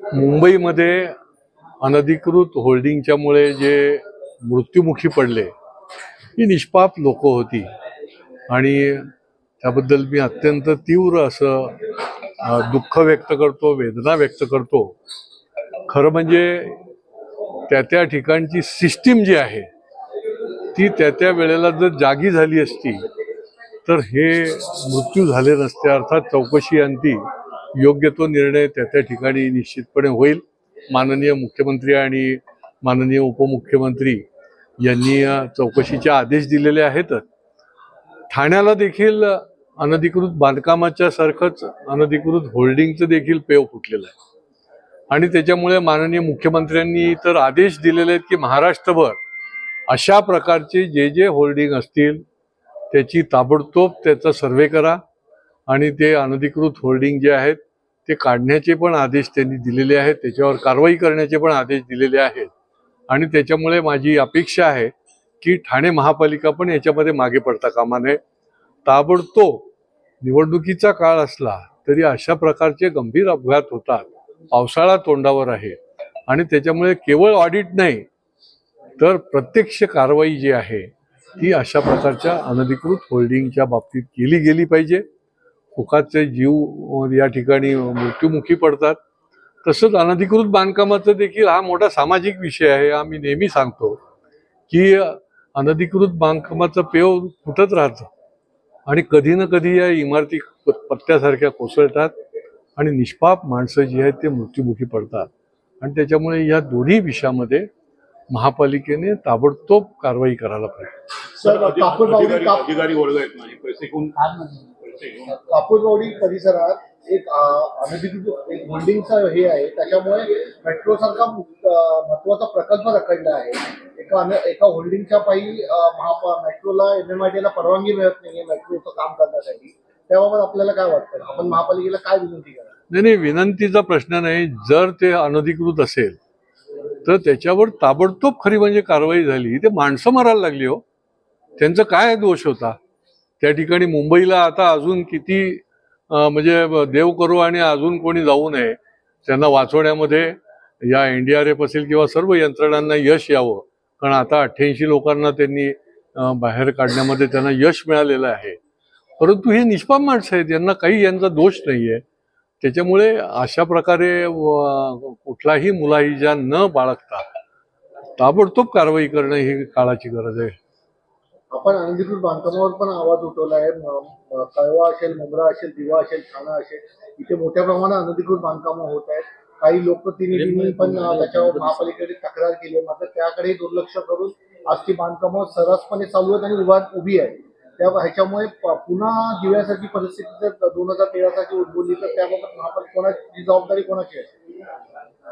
मुंबईमध्ये अनधिकृत होल्डिंगच्यामुळे जे मृत्युमुखी पडले ही निष्पाप लोक होती. आणि त्याबद्दल मी अत्यंत तीव्र असं दुःख व्यक्त करतो वेदना व्यक्त करतो. खरं म्हणजे त्या त्या ठिकाणची सिस्टीम जी आहे ती त्या त्या वेळेला जर जागी झाली असती तर हे मृत्यू झाले नसते अर्थात चौकशी अंती. योग्य तो निर्णय त्या त्या ठिकाणी निश्चितपणे होईल. माननीय मुख्यमंत्री आणि माननीय उपमुख्यमंत्री यांनी चौकशीचे आदेश दिलेले आहेतच ठाण्याला देखील अनधिकृत बांधकामाच्या सारखंच अनधिकृत होल्डिंगचं देखील पेव फुटलेलं आहे. आणि त्याच्यामुळे माननीय मुख्यमंत्र्यांनी तर आदेश दिलेले आहेत की महाराष्ट्रभर अशा प्रकारचे जे जे होल्डिंग असतील त्याची ताबडतोब त्याचा सर्वे करा आणि ते अनधिकृत होल्डिंग जे आहेत ते काढण्याचे पण आदेश त्यांनी दिलेले आहेत त्याच्यावर कारवाई करण्याचे पण आदेश दिलेले आहेत. आणि त्याच्यामुळे माझी अपेक्षा आहे की ठाणे महापालिका पण याच्यामध्ये मागे पडता कामा नये. ताबडतोब निवडणुकीचा काळ असला तरी अशा प्रकारचे गंभीर अपघात होतात. पावसाळा तोंडावर आहे. आणि त्याच्यामुळे केवळ ऑडिट नाही तर प्रत्यक्ष कारवाई जी आहे ती अशा प्रकारच्या अनधिकृत होल्डिंगच्या बाबतीत केली गेली पाहिजे. फुकाचे जीव या ठिकाणी मृत्युमुखी पडतात. तसंच अनधिकृत बांधकामाचा देखील हा मोठा सामाजिक विषय आहे. आम्ही नेहमी सांगतो की अनधिकृत बांधकामाचं पेव फुटत राहतं आणि कधी ना कधी या इमारती पत्त्यासारख्या कोसळतात आणि निष्पाप माणसं जी आहेत ते मृत्युमुखी पडतात. आणि त्याच्यामुळे या दोन्ही विषयामध्ये महापालिकेने ताबडतोब कारवाई करायला पाहिजे. सर अधि- कापूरबावडी अधिकारी काप- अधिकारी वर्ग आहेत ना हे पैसे घेऊन पैसे घेऊन कापूरबावडी परिसरात एक अनधिकृत एक होल्डिंगचं हे आहे. त्याच्यामुळे मेट्रो सारखा महत्त्वाचा प्रकल्प रखडला आहे. एका एका होल्डिंगच्या पायी मेट्रोला एम एम आय ला परवानगी मिळत नाहीये मेट्रोचं काम करण्यासाठी. त्याबाबत आपल्याला काय वाटतं? आपण महापालिकेला काय विनंती करा नाही नाही विनंतीचा प्रश्न नाही. जर ते अनधिकृत असेल तर त्याच्यावर ताबडतोब खरी म्हणजे कारवाई झाली. ते माणसं मारायला लागली हो. त्यांचं काय दोष होता? त्या ठिकाणी मुंबईला आता अजून किती म्हणजे देव करू आणि अजून कोणी जाऊ नये त्यांना वाचवण्यामध्ये या एन डी आर एफ असेल किंवा सर्व यंत्रणांना यश यावं. कारण आता अठ्ठ्याऐंशी लोकांना त्यांनी बाहेर काढण्यामध्ये त्यांना यश मिळालेलं आहे. परंतु हे निष्पाप माणसं आहेत यांना काही यांचा दोष नाही आहे त्याच्यामुळे अशा प्रकारे कुठलाही मुलाही ज्या न बाळगता ताबडतोब कारवाई करणं ही काळाची गरज आहे. आपण अनधिकृत बांधकामावर पण आवाज उठवला आहे. कळवा असेल मुंब्रा असेल दिवा असेल ठाणा असेल इथे मोठ्या प्रमाणात अनधिकृत बांधकामं होत आहेत. काही लोकप्रतिनिधींनी पण त्याच्यावर महापालिकेकडे तक्रार केली आहे. मात्र त्याकडे दुर्लक्ष करून आज ती बांधकामं सर्रासपणे चालू आहेत आणि उभा उभी आहे त्या ह्याच्यामुळे पुन्हा दिव्यासारखी परिस्थिती जर दोन हजार तेरा साली उद्भवली तर त्याबाबत महापालिका कोणाची जबाबदारी कोणाची आहे?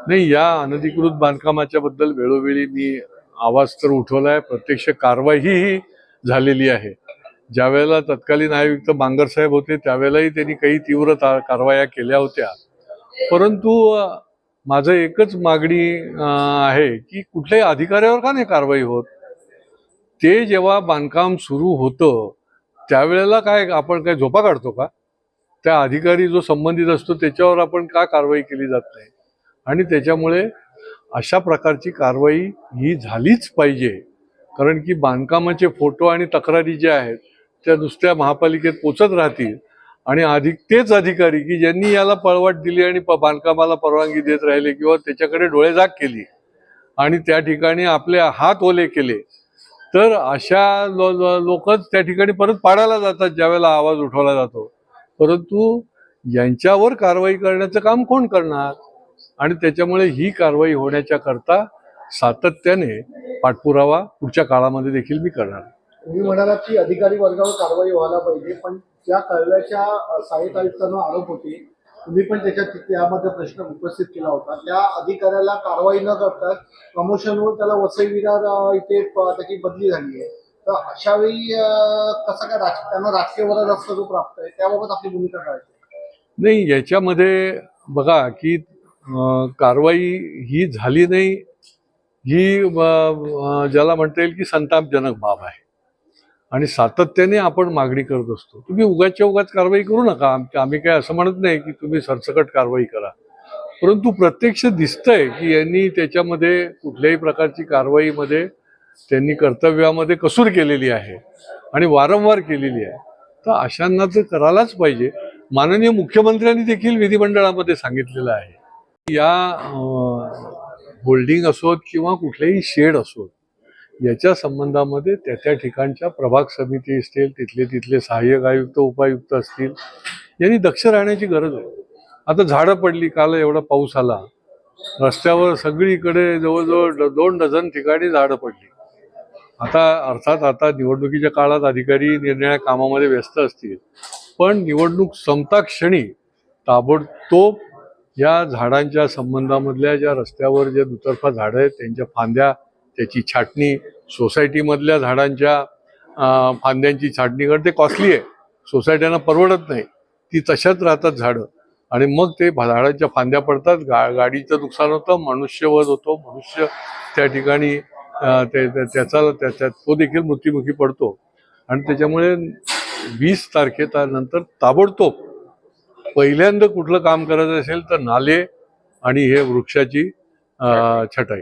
नाही या अनधिकृत बांधकामाच्या बद्दल वेळोवेळी मी आवाज तर उठवलाय प्रत्यक्ष कारवाईही झालेली आहे. ज्यावेळेला तत्कालीन आयुक्त बांगरसाहेब होते त्यावेळेलाही त्यांनी काही तीव्र ता- कारवाया केल्या होत्या. परंतु माझं एकच मागणी आहे की कुठल्याही अधिकाऱ्यावर का नाही कारवाई होत? ते जेव्हा बांधकाम सुरू होतं त्यावेळेला काय आपण काय झोपा काढतो का? त्या अधिकारी जो संबंधित असतो त्याच्यावर आपण का कारवाई केली जात नाही? आणि त्याच्यामुळे अशा प्रकारची कारवाई ही झालीच पाहिजे. कारण की बांधकामाचे फोटो आणि तक्रारी ज्या आहेत त्या नुसत्या महापालिकेत पोचत राहतील. आणि अधिक तेच अधिकारी की ज्यांनी याला पळवाट दिली आणि बांधकामाला परवानगी देत राहिले किंवा त्याच्याकडे डोळेजाग केली आणि त्या ठिकाणी आपले हात ओले केले तर अशा लो लो- लोकच त्या ठिकाणी परत पाडायला जातात ज्यावेळेला आवाज उठवला जातो. परंतु यांच्यावर कारवाई करण्याचं काम कोण करणार? आणि त्याच्यामुळे ही कारवाई होण्याच्या करता सातत्याने पाठपुरावा पुढच्या काळामध्ये देखील मी करणार. तुम्ही म्हणालात की अधिकारी वर्गावर कारवाई व्हायला पाहिजे पण त्या कळव्याच्या सहाय्यक आयुक्तांना आरोप होते. तुम्ही पण त्याच्यात त्यामध्ये प्रश्न उपस्थित केला होता. त्या अधिकाऱ्याला कारवाई न करता प्रमोशनवर त्याला वसई विरार इथे त्याची बदली झाली आहे. तर अशा वेळी कसं काय राज त्यांना राजकीय वरद असतो जो प्राप्त आहे त्याबाबत आपली भूमिका काय? नाही याच्यामध्ये बघा की कारवाई ही झाली नाही ही ज्याला म्हणता येईल की संतापजनक बाब आहे. आणि सातत्याने आपण मागणी करत असतो. तुम्ही उगाच्या उगाच कारवाई करू नका. आम्ही काय असं म्हणत नाही की तुम्ही सरसकट कारवाई करा. परंतु प्रत्यक्ष दिसतंय की यांनी त्याच्यामध्ये कुठल्याही प्रकारची कारवाईमध्ये त्यांनी कर्तव्यामध्ये कसूर केलेली आहे आणि वारंवार केलेली आहे. तर अशांना तर करायलाच पाहिजे. माननीय मुख्यमंत्र्यांनी देखील विधिमंडळामध्ये सांगितलेलं आहे. या होल्डिंग असोत किंवा कुठलेही शेड असोत याच्या संबंधामध्ये त्या त्या ठिकाणच्या प्रभाग समिती असतील तिथले तिथले सहाय्यक आयुक्त उपायुक्त असतील यांनी दक्ष राहण्याची गरज आहे. आता झाडं पडली काल एवढा पाऊस आला रस्त्यावर सगळीकडे जवळजवळ ड- दोन डझन ठिकाणी झाडं पडली. आता अर्थात आता निवडणुकीच्या काळात अधिकारी निर्णया कामामध्ये व्यस्त असतील पण निवडणूक संपता क्षणी ताबडतोब या झाडांच्या संबंधामधल्या ज्या रस्त्यावर ज्या दुतर्फा झाडं आहेत त्यांच्या फांद्या त्याची छाटणी सोसायटीमधल्या झाडांच्या फांद्यांची छाटणी करणं ते कॉस्टली आहे. सोसायट्यांना परवडत नाही. ती तशाच राहतात झाडं. आणि मग ते झाडांच्या फांद्या पडतात. गा गाडीचं नुकसान होतं मनुष्यवध होतो मनुष्य त्या ठिकाणी ते ते- त्याचा त्याच्या तो देखील मृत्युमुखी पडतो. आणि त्याच्यामुळे वीस तारखेनंतर ताबडतोब पहिल्यांदा कुठलं काम करायचं असेल तर नाले आणि हे वृक्षाची छटाई.